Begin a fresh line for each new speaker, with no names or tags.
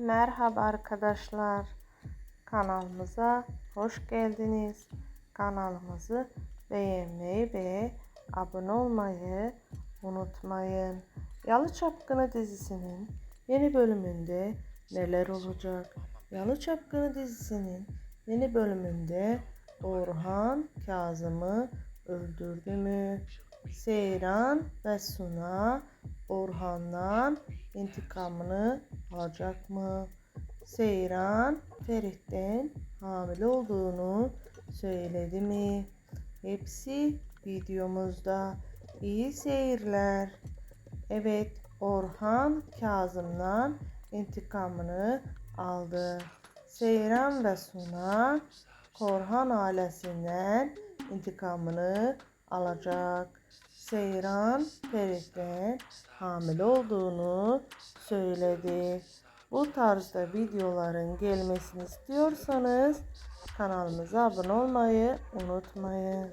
Merhaba arkadaşlar. Kanalımıza hoş geldiniz. Kanalımızı beğenmeyi ve abone olmayı unutmayın. Yalı Çapkını dizisinin yeni bölümünde neler olacak? Yalı Çapkını dizisinin yeni bölümünde Orhan Kazım'ı öldürdü mü? Seyran ve Suna Orhan'dan intikamını alacak mı? Seyran Ferit'ten hamile olduğunu söyledi mi? Hepsi videomuzda. İyi seyirler. Evet, Orhan Kazım'dan intikamını aldı. Seyran ve Suna Korhan ailesinden intikamını alacak. Seyran Ferit'ten hamile olduğunu söyledi. Bu tarzda videoların gelmesini istiyorsanız kanalımıza abone olmayı unutmayın.